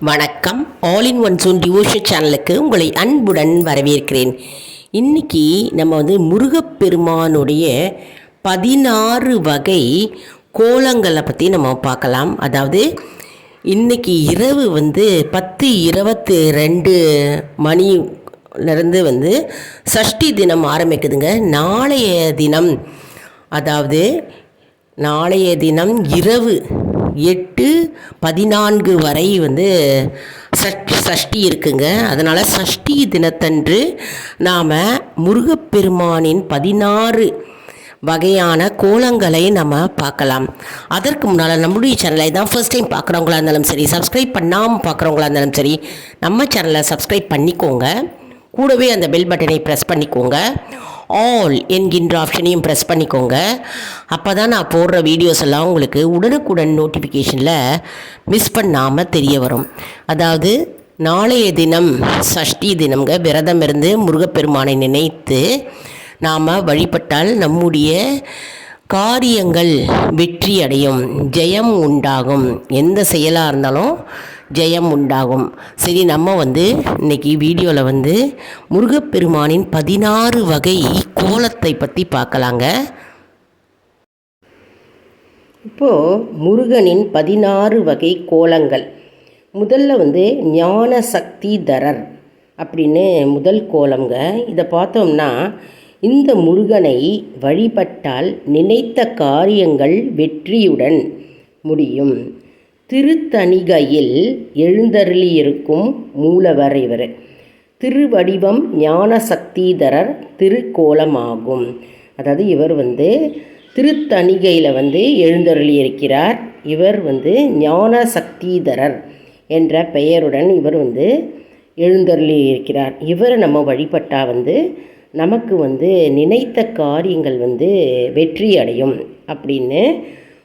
வணக்கம். All in one soon devotion சேனலுக்கு உங்களை அன்புடன் வரவேற்கிறேன். இன்னைக்கு நம்ம வந்து முருகப்பெருமானுடைய பதினாறு வகை கோலங்களை பற்றி நம்ம பார்க்கலாம். அதாவது இன்னைக்கு இரவு வந்து பத்து இருபத்தி ரெண்டு மணிலேருந்து வந்து சஷ்டி தினம் ஆரம்பிக்குதுங்க. நாளைய தினம் அதாவது நாளைய தினம் இரவு எட்டு பதினான்கு வரை வந்து சஷ்டி சஷ்டி இருக்குங்க. அதனால் சஷ்டி தினத்தன்று நாம் முருகப்பெருமானின் பதினாறு வகையான கோலங்களை நம்ம பார்க்கலாம். அதற்கு முன்னால் நம்முடைய சேனலை தான் ஃபர்ஸ்ட் டைம் பார்க்குறவங்களா இருந்தாலும் சரி சப்ஸ்கிரைப் பண்ணாமல் பார்க்குறவங்களா இருந்தாலும் சரி நம்ம சேனலை சப்ஸ்கிரைப் பண்ணிக்கோங்க. கூடவே அந்த பெல் பட்டனை ப்ரெஸ் பண்ணிக்கோங்க. ஆல் என்கின்ற ஆப்ஷனையும் ப்ரெஸ் பண்ணிக்கோங்க. அப்போ தான் நான் போடுற வீடியோஸ் எல்லாம் உங்களுக்கு உடனுக்குடன் நோட்டிஃபிகேஷனில் மிஸ் பண்ணாமல் தெரிய வரும். அதாவது நாளைய தினம் சஷ்டி தினம்ங்க விரதம் இருந்து முருகப்பெருமானை நினைத்து நாம் வழிபட்டால் நம்முடைய காரியங்கள் வெற்றி அடையும் ஜெயம் உண்டாகும். எந்த செயலாக இருந்தாலும் ஜெயம் உண்டாகும். சரி நம்ம வந்து இன்னைக்கு வீடியோவில் வந்து முருகப்பெருமானின் பதினாறு வகை கோலத்தை பற்றி பார்க்கலாங்க. இப்போது முருகனின் பதினாறு வகை கோலங்கள். முதல்ல வந்து ஞான சக்தி தரர் அப்படின்னு முதல் கோலம்ங்க. இதை பார்த்தோம்னா இந்த முருகனை வழிபட்டால் நினைத்த காரியங்கள் வெற்றியுடன் முடியும். திருத்தணிகையில் எழுந்தருளியிருக்கும் மூலவர் இவர். திருவடிவம் ஞான சக்திதரர் திருக்கோலமாகும். அதாவது இவர் வந்து திருத்தணிகையில் வந்து எழுந்தருளியிருக்கிறார். இவர் வந்து ஞான சக்திதரர் என்ற பெயருடன் இவர் வந்து எழுந்தருளி இருக்கிறார் இவரை நம்ம வழிபட்டால் வந்து நமக்கு வந்து நினைத்த காரியங்கள் வந்து வெற்றி அடையும் அப்படின்னு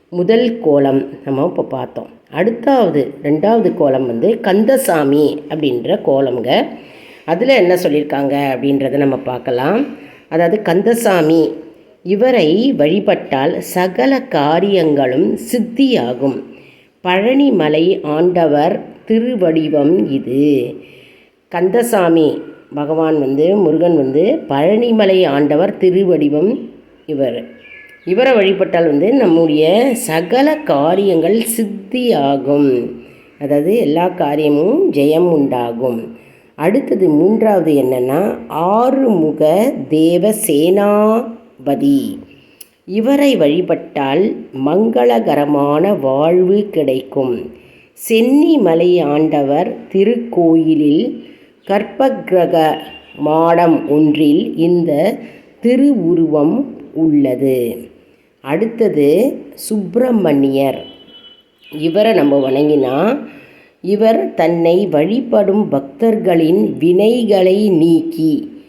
முதல் கோலம் நம்ம இப்போ பார்த்தோம். அடுத்தாவது ரெண்டாவது கோலம் வந்து கந்தசாமி அப்படின்ற கோலம்ங்க. அதில் என்ன சொல்லியிருக்காங்க அப்படின்றத நம்ம பார்க்கலாம். அதாவது கந்தசாமி இவரை வழிபட்டால் சகல காரியங்களும் சித்தியாகும். பழனிமலை ஆண்டவர் திருவடிவம் இது. கந்தசாமி பகவான் வந்து முருகன் வந்து பழனிமலை ஆண்டவர் திருவடிவம் இவர். இவரை வழிபட்டால் வந்து நம்முடைய சகல காரியங்கள் சித்தியாகும். அதாவது எல்லா காரியமும் ஜெயம் உண்டாகும். அடுத்தது மூன்றாவது என்னென்னா ஆறுமுக தேவ சேனாபதி இவரை வழிபட்டால் மங்களகரமான வாழ்வு கிடைக்கும். சென்னிமலை ஆண்டவர் திருக்கோயிலில் கற்பகிரக மாடம் ஒன்றில் இந்த திருவுருவம் உள்ளது. அடுத்தது சுப்பிரமணியர். இவரை நம்ம வணங்கினா இவர் தன்னை வழிபடும் பக்தர்களின் வினைகளை நீக்கி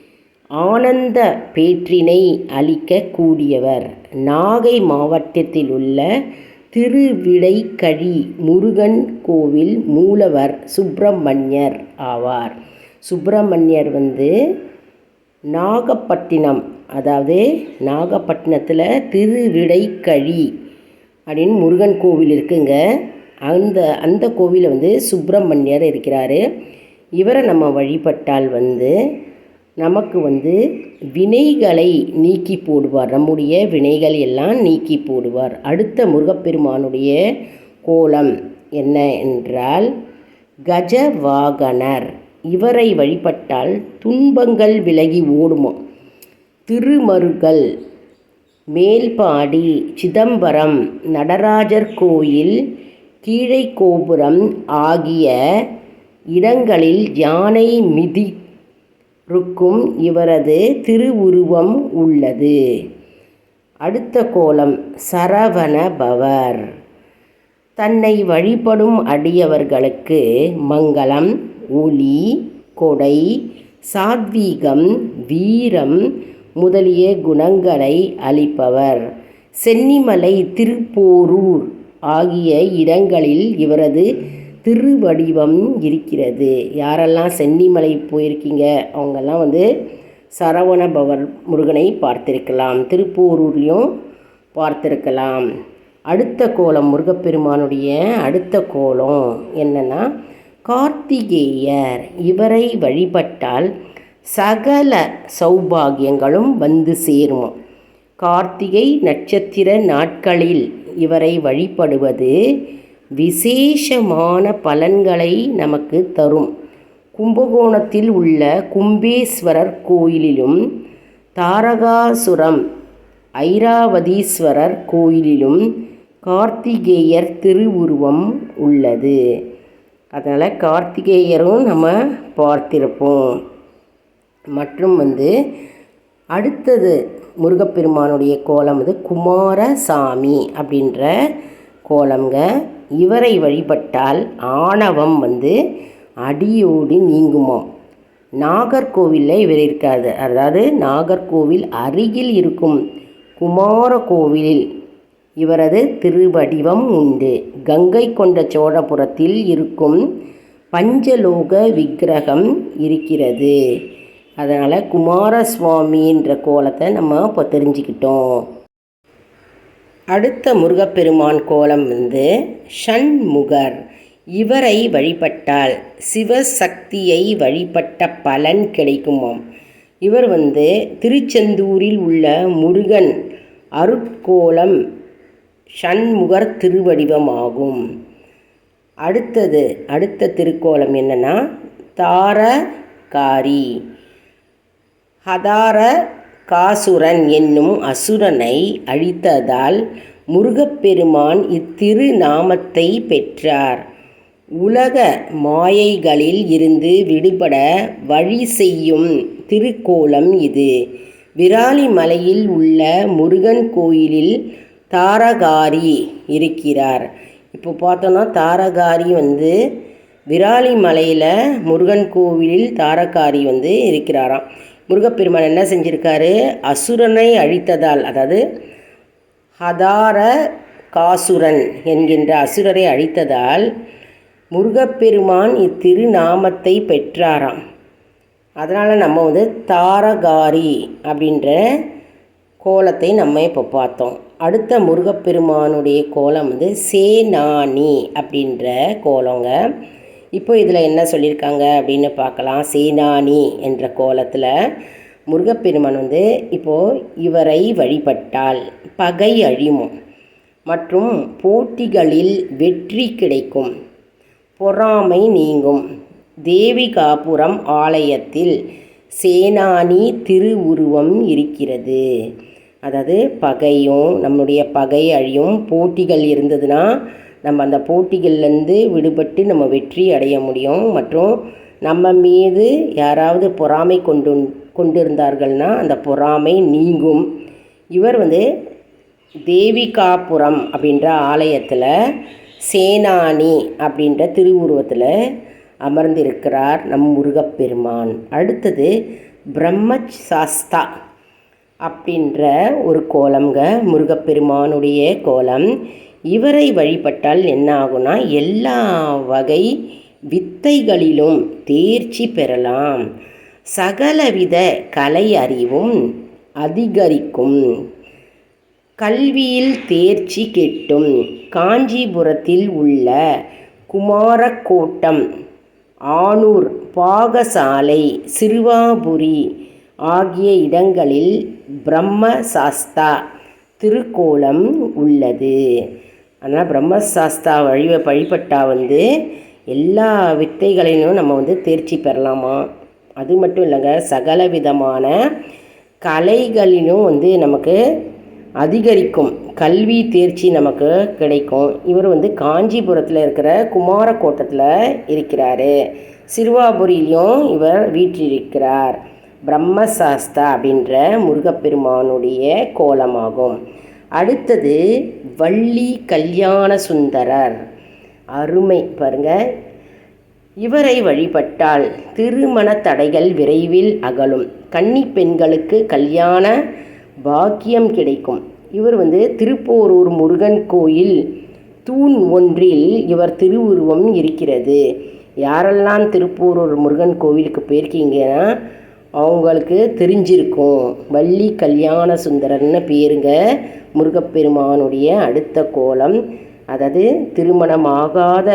ஆனந்த பேற்றினை அளிக்க கூடியவர் நாகை மாவட்டத்தில் உள்ள திருவிடைக்கழி முருகன் கோவில் மூலவர் சுப்பிரமணியர் ஆவார். சுப்பிரமணியர் வந்து நாகப்பட்டினம் அதாவது நாகப்பட்டினத்தில் திருவிடைக்கழி அப்படின்னு முருகன் கோவில் இருக்குங்க. அந்த அந்த கோவிலில் வந்து சுப்பிரமணியர் இருக்கிறாரு. இவரை நம்ம வழிபட்டால் வந்து நமக்கு வந்து வினைகளை நீக்கி போடுவார். நம்முடைய வினைகள் எல்லாம் நீக்கி போடுவார். அடுத்த முருகப்பெருமானுடைய கோலம் என்ன என்றால் கஜவாகனர். இவரை வழிபட்டால் துன்பங்கள் விலகி ஓடுமோ? திருமருகல் மேல்பாடி சிதம்பரம் நடராஜர் கோயில் கீழை கோபுரம் ஆகிய இடங்களில் யானை மிதி ருக்கும் இவரது திருவுருவம் உள்ளது. அடுத்த கோலம் சரவண பவர் தன்னை வழிபடும் அடியவர்களுக்கு மங்களம். ஒளி கொடை சாத்வீகம் வீரம் முதலிய குணங்களை அளிப்பவர். சென்னிமலை திருப்போரூர் ஆகிய இடங்களில் இவரது திருவடிவம் இருக்கிறது. யாரெல்லாம் சென்னிமலை போயிருக்கீங்க அவங்கெல்லாம் வந்து சரவண பவர் முருகனை பார்த்திருக்கலாம். திருப்போரூர்லேயும் பார்த்திருக்கலாம். அடுத்த கோலம் முருகப்பெருமானுடைய அடுத்த கோலம் என்னென்னா கார்த்திகேயர் இவரை வழிபட்டால் சகல சௌபாகியங்களும் வந்து சேரும். கார்த்திகை நட்சத்திர நாட்களில் இவரை வழிபடுவது விசேஷமான பலன்களை நமக்கு தரும். கும்பகோணத்தில் உள்ள கும்பேஸ்வரர் கோயிலிலும் தாரகாசுரம் ஐராவதீஸ்வரர் கோயிலிலும் கார்த்திகேயர் திருவுருவம் உள்ளது. அதனால் கார்த்திகேயரும் நம்ம பார்த்திருப்போம். மற்றும் வந்து அடுத்தது முருகப்பெருமானுடைய கோலம் வந்து குமாரசாமி அப்படின்ற கோலம்ங்க. இவரை வழிபட்டால் ஆணவம் வந்து அடியோடு நீங்குமாம் நாகர்கோவிலில் இவர் இருக்காது அதாவது நாகர்கோவில் அருகில் இருக்கும் குமார கோவிலில் இவரது திருவடிவம் உண்டு. கங்கை கொண்ட சோழபுரத்தில் இருக்கும் பஞ்சலோக விக்கிரகம் இருக்கிறது. அதனால் குமாரசுவாமின்ற கோலத்தை நம்ம இப்போ தெரிஞ்சுக்கிட்டோம். அடுத்த முருகப்பெருமான் கோலம் வந்து ஷண்முகர் இவரை வழிபட்டால் சிவசக்தியை வழிபட்ட பலன் கிடைக்குமாம். இவர் வந்து திருச்செந்தூரில் உள்ள முருகன் அருட்கோலம் ஷண்முகர் திருவடிவமாகும். அடுத்தது அடுத்த திருக்கோலம் என்னன்னா தாரகாரி. ஹதார காசுரன் என்னும் அசுரனை அழித்ததால் முருகப்பெருமான் இத்திருநாமத்தை பெற்றார். உலக மாயைகளில் இருந்து விடுபட வழி செய்யும் திருக்கோலம் இது. விராலிமலையில் உள்ள முருகன் கோயிலில் தாரகாரி இருக்கிறார். இப்போ பார்த்தோன்னா தாரகாரி வந்து விராலி மலையில் முருகன் கோவிலில் தாரகாரி வந்து இருக்கிறாராம். முருகப்பெருமான் என்ன செஞ்சுருக்காரு? அசுரனை அழித்ததால் அதாவது ஹதார காசுரன் என்கின்ற அசுரரை அழித்ததால் முருகப்பெருமான் இத்திருநாமத்தை பெற்றாராம். அதனால் நம்ம வந்து தாரகாரி அப்படின்ற கோலத்தை நம்ம இப்போ பார்த்தோம். அடுத்த முருகப்பெருமானுடைய கோலம் வந்து சேனானி அப்படின்ற கோலங்க. இப்போ இதில் என்ன சொல்லியிருக்காங்க அப்படின்னு பார்க்கலாம். சேனானி என்ற கோலத்தில் முருகப்பெருமான் வந்து இப்போது இவரை வழிபட்டால் பகை அழியும் மற்றும் போட்டிகளில் வெற்றி கிடைக்கும். பொறாமை நீங்கும். தேவிகாபுரம் ஆலயத்தில் சேனானி திருவுருவம் இருக்கிறது. அதாவது பகையும் நம்முடைய பகை அழியும் போட்டிகள் இருந்ததுன்னா நம்ம அந்த போட்டிகள்லேருந்து விடுபட்டு நம்ம வெற்றி அடைய முடியும். மற்றும் நம்ம மீது யாராவது பொறாமை கொண்டு கொண்டிருந்தார்கள்னா அந்த பொறாமை நீங்கும். இவர் வந்து தேவிகாபுரம் அப்படின்ற ஆலயத்தில் சேனானி அப்படின்ற திருவுருவத்தில் அமர்ந்திருக்கிறார் நம் முருகப்பெருமான். அடுத்தது பிரம்ம சாஸ்தா அப்படின்ற ஒரு கோலம்ங்க. முருகப்பெருமானுடைய கோலம். இவரை வழிபட்டால் என்ன ஆகும்னா எல்லா வகை வித்தைகளிலும் தேர்ச்சி பெறலாம். சகலவித கலை அறிவும் அதிகரிக்கும். கல்வியில் தேர்ச்சி கெட்டும். காஞ்சிபுரத்தில் உள்ள குமாரக்கோட்டம் ஆனூர் பாகசாலை சிறுவாபுரி ஆகிய இடங்களில் பிரம்மசாஸ்தா திருக்கோலம் உள்ளது. ஆனால் பிரம்மசாஸ்தா வழி வழிபட்டால் வந்து எல்லா வித்தைகளையும் நம்ம வந்து தேர்ச்சி பெறலாமா? அது மட்டும் இல்லைங்க சகல விதமான கலைகளிலும் வந்து நமக்கு அதிகரிக்கும். கல்வி தேர்ச்சி நமக்கு கிடைக்கும். இவர் வந்து காஞ்சிபுரத்தில் இருக்கிற குமாரக்கோட்டத்தில் இருக்கிறாரு. சிறுவாபுரியிலையும் இவர் வீற்றிருக்கிறார். பிரம்மசாஸ்தா அப்படின்ற முருகப்பெருமானுடைய கோலமாகும். அடுத்தது வள்ளி கல்யாண சுந்தரர். அருமை பாருங்க. இவரை வழிபட்டால் திருமண தடைகள் விரைவில் அகலும். கன்னி பெண்களுக்கு கல்யாண பாக்கியம் கிடைக்கும். இவர் வந்து திருப்போரூர் முருகன் கோயில் தூண் ஒன்றில் இவர் திருவுருவம் இருக்கிறது. யாரெல்லாம் திருப்போரூர் முருகன் கோவிலுக்கு போயிருக்கீங்கன்னா அவங்களுக்கு தெரிஞ்சிருக்கும். வள்ளி கல்யாண சுந்தரன்னு பேருங்க முருகப்பெருமானுடைய அடுத்த கோலம். அதாவது திருமணமாகாத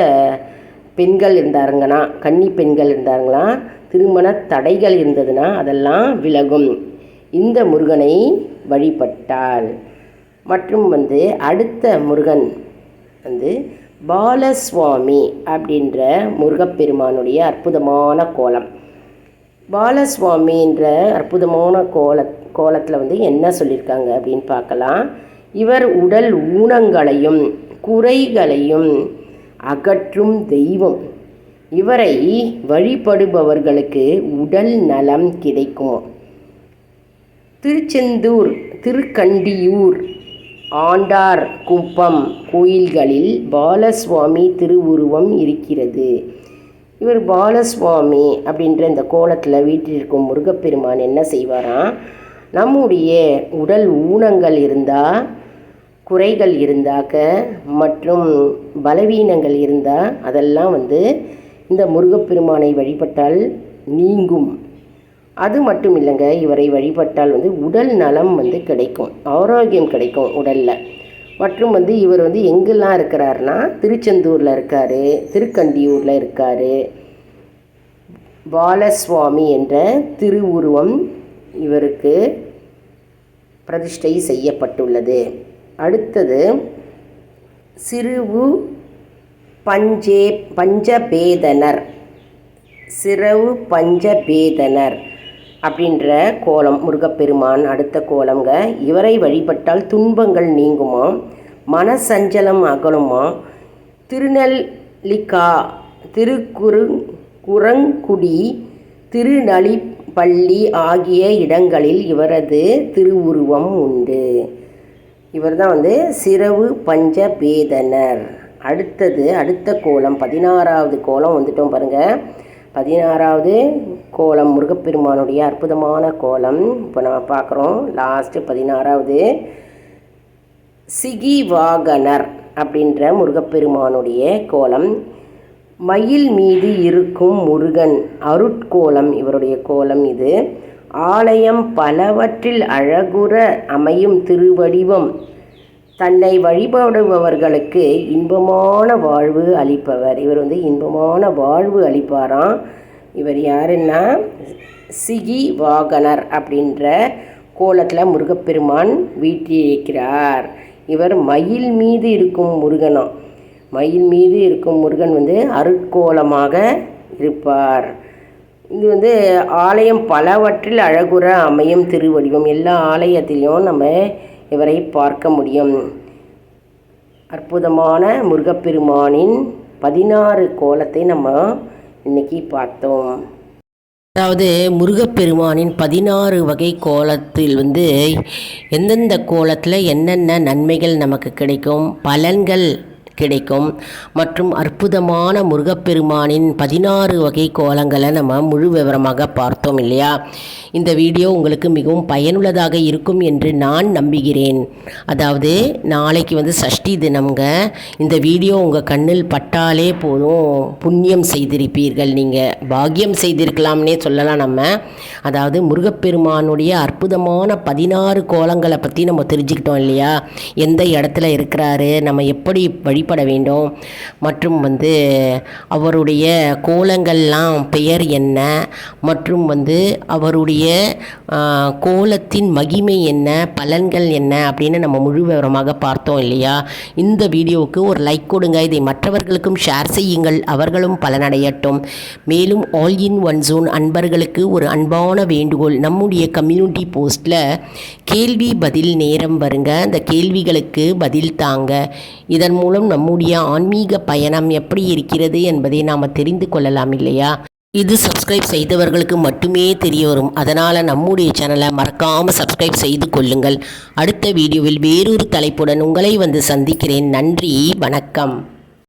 பெண்கள் இருந்தாருங்கன்னா கன்னி பெண்கள் இருந்தாங்களா திருமண தடைகள் இருந்ததுன்னா அதெல்லாம் விலகும். இந்த முருகனை வழிபட்டால். மற்றும் வந்து அடுத்த முருகன் வந்து பாலசுவாமி அப்படின்ற முருகப்பெருமானுடைய அற்புதமான கோலம். பாலசுவாமின்ற அற்புதமான கோல கோலத்தில் வந்து என்ன சொல்லியிருக்காங்க அப்படின்னு பார்க்கலாம். இவர் உடல் ஊனங்களையும் குறைகளையும் அகற்றும் தெய்வம். இவரை வழிபடுபவர்களுக்கு உடல் நலம் கிடைக்கும்? திருச்செந்தூர் திருக்கண்டியூர் ஆண்டார் குப்பம் கோயில்களில் பாலசுவாமி திருவுருவம் இருக்கிறது. இவர் பாலசுவாமி அப்படின்ற இந்த கோலத்தில் வீட்டில் இருக்கும் முருகப்பெருமான் என்ன செய்வாராம் நம்முடைய உடல் ஊனங்கள் இருந்தால் குறைகள் இருந்தாக்க மற்றும் பலவீனங்கள் இருந்தால் அதெல்லாம் வந்து இந்த முருகப்பெருமானை வழிபட்டால் நீங்கும். அது மட்டும் இல்லைங்க இவரை வழிபட்டால் வந்து உடல் நலம் வந்து கிடைக்கும் ஆரோக்கியம் கிடைக்கும் உடலில். மற்றும் வந்து இவர் வந்து எங்கெல்லாம் இருக்கிறாருனா திருச்செந்தூரில் இருக்கார் திருக்கண்டியூரில் இருக்கார். பாலசுவாமி என்ற திருவுருவம் இவருக்கு பிரதிஷ்டை செய்யப்பட்டுள்ளது. அடுத்தது சிறுவு பஞ்சே பஞ்சபேதனர். சிறவு பஞ்சபேதனர். அப்படின்ற கோலம் முருகப்பெருமான் அடுத்த கோலங்க இவரை வழிபட்டால் துன்பங்கள் நீங்குமா? மனசஞ்சலம் அகலுமா? திருநெல்லிக்கா திருக்குறு குரங்குடி திருநலிப்பள்ளி ஆகிய இடங்களில் இவரது திருவுருவம் உண்டு. இவர் தான் வந்து சிறவு பஞ்சபேதனர். அடுத்தது அடுத்த கோலம் பதினாறாவது கோலம் வந்துட்டோம் பாருங்கள் பதினாறாவது கோலம் முருகப்பெருமானுடைய அற்புதமான கோலம். இப்போ நம்ம பார்க்குறோம். லாஸ்ட்டு பதினாறாவது. சிகிவாகனர் அப்படின்ற முருகப்பெருமானுடைய கோலம். மயில் மீது இருக்கும் முருகன் அருட்கோலம் இவருடைய கோலம் இது. ஆலயம் பலவற்றில் அழகுற அமையும் திருவடிவம். தன்னை வழிபடுபவர்களுக்கு இன்பமான வாழ்வு அளிப்பவர். இவர் வந்து இன்பமான வாழ்வு அளிப்பாராம். இவர் யாருன்னா சிகி வாகனர் அப்படின்ற கோலத்தில் முருகப்பெருமான் வீட்டியிருக்கிறார் இவர் மயில் மீது இருக்கும் முருகனும் மயில் மீது இருக்கும் முருகன் வந்து அருட்கோலமாக இருப்பார். இது வந்து ஆலயம் பலவற்றில் அழகுற அமையும் திருவடிவம். எல்லா ஆலயத்திலையும் நம்ம இவரை பார்க்க முடியும். அற்புதமான முருகப்பெருமானின் பதினாறு கோலத்தை நம்ம இன்னைக்கு பார்த்தோம். அதாவது முருகப்பெருமானின் பதினாறு வகை கோலத்தில் வந்து எந்தெந்த கோலத்தில் என்னென்ன நன்மைகள் நமக்கு கிடைக்கும் பலன்கள் கிடைக்கும். மற்றும் அற்புதமான முருகப்பெருமானின் பதினாறு வகை கோலங்களை நம்ம முழு விவரமாக பார்த்தோம் இல்லையா? இந்த வீடியோ உங்களுக்கு மிகவும் பயனுள்ளதாக இருக்கும் என்று நான் நம்புகிறேன். அதாவது நாளைக்கு வந்து சஷ்டி தினம்ங்க. இந்த வீடியோ உங்கள் கண்ணில் பட்டாலே போதும். புண்ணியம் செய்திருப்பீர்கள் நீங்கள் பாக்கியம் செய்திருக்கலாம்னே சொல்லலாம் நம்ம. அதாவது முருகப்பெருமானுடைய அற்புதமான பதினாறு கோலங்களை பற்றி நம்ம தெரிஞ்சுக்கிட்டோம் இல்லையா? எந்த இடத்துல இருக்கிறாரு? நம்ம எப்படி வழி வழிபட வேண்டும். மற்றும் வந்து அவருடைய கோலங்கள்லாம் பெயர் என்ன? மற்றும் வந்து அவருடைய கோலத்தின் மகிமை என்ன? பலன்கள் என்ன? அப்படின்னு நம்ம முழு விவரமாக பார்த்தோம் இல்லையா? இந்த வீடியோவுக்கு ஒரு லைக் கொடுங்க. இதை மற்றவர்களுக்கும் ஷேர் செய்யுங்கள். அவர்களும் பலனடையட்டும். மேலும் ஆல் இன் ஒன் ஜோன் அன்பர்களுக்கு ஒரு அன்பான வேண்டுகோள். நம்முடைய கம்யூனிட்டி போஸ்ட்டில் கேள்வி பதில் நேரம் வருங்க. அந்த கேள்விகளுக்கு பதில் தாங்க. இதன் மூலம் நம்முடைய ஆன்மீக பயணம் எப்படி இருக்கிறது என்பதை நாம் தெரிந்து கொள்ளலாம் இல்லையா? இது சப்ஸ்கிரைப் செய்தவர்களுக்கு மட்டுமே தெரிய வரும். அதனால் நம்முடைய சேனலை மறக்காமல் சப்ஸ்கிரைப் செய்து கொள்ளுங்கள். அடுத்த வீடியோவில் வேறொரு தலைப்புடன் உங்களை வந்து சந்திக்கிறேன். நன்றி வணக்கம்.